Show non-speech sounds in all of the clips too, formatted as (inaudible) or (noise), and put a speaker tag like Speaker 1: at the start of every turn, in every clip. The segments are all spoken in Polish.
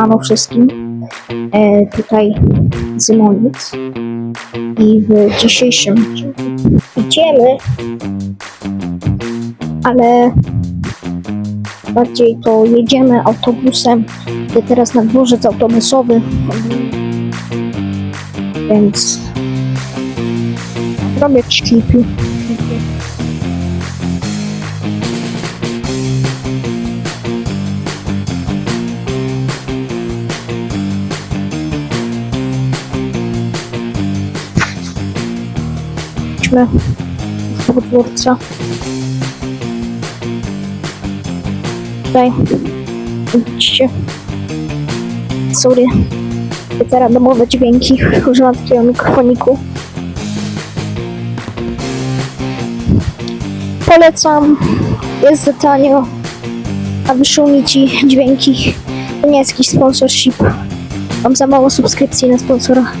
Speaker 1: Siemano wszystkim. E, tutaj Zymonic. I w dzisiejszym idziemy, ale bardziej to jedziemy autobusem. Idę teraz na dworzec autobusowy. Więc robię jakieś do dworca. Tutaj widzicie. Sorry. Teraz domowe dźwięki. (laughs) Używam takiego mikrofoniku. Polecam. Jest za tanio. A wyszumi ci dźwięki. To nie jest jakiś sponsorship. Mam za mało subskrypcji na sponsora.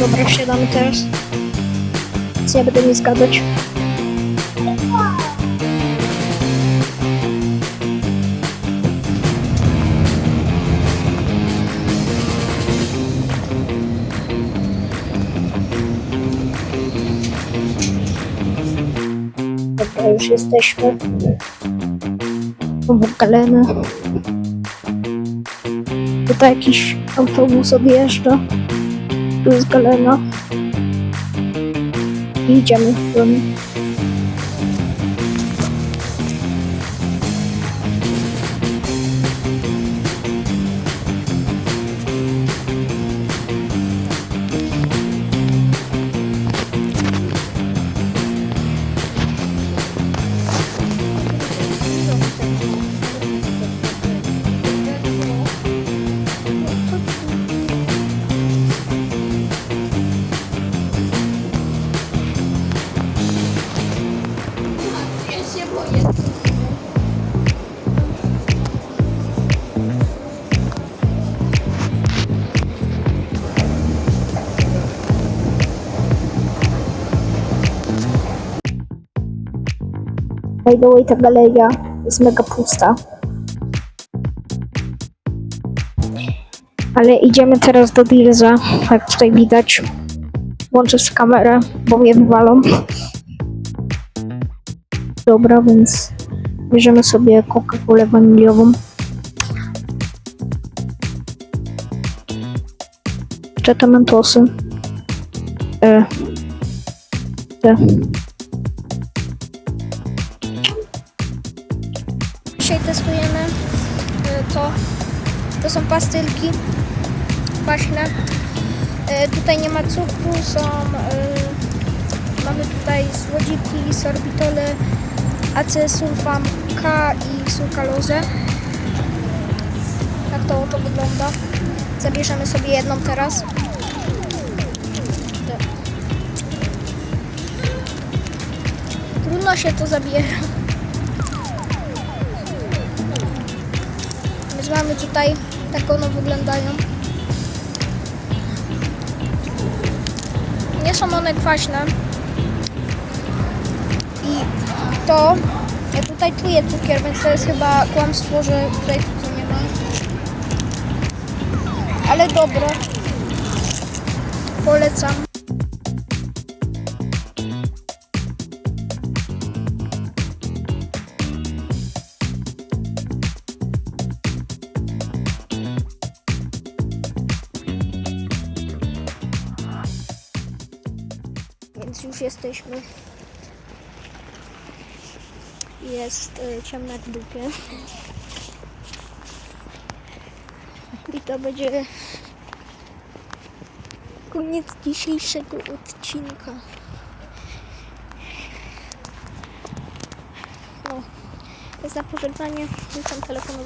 Speaker 1: Dobra, wsiadamy teraz. Nie będę nie zgadzać. Dobra, już jesteśmy. Obok Galeny. Tutaj jakiś autobus odjeżdża. Tu jest Galena. I idziemy do By the way, ta galeria jest mega pusta. Ale idziemy teraz do Dilza, jak tutaj widać. Włączę z kamerę, bo mnie wywalą. Dobra, więc bierzemy sobie Coca-Colę waniliową. Jeszcze te mentosy. E, te. Dzisiaj testujemy y, to. To są pastylki kwaśne. Y, Tutaj nie ma cukru, są. y, Mamy tutaj słodziki, sorbitole, acesulfam K i sukalozę. Tak to oto wygląda. Zabierzemy sobie jedną teraz. Trudno się to zabierze. Więc mamy tutaj, tak one wyglądają. Nie są one kwaśne. I to, ja tutaj czuję cukier, więc to jest chyba kłamstwo, że tutaj cukru nie ma. Ale dobre. Polecam. Więc już jesteśmy. Jest y, ciemna w dupie. I to będzie koniec dzisiejszego odcinka. No, na pożegnanie. Rzucam telefon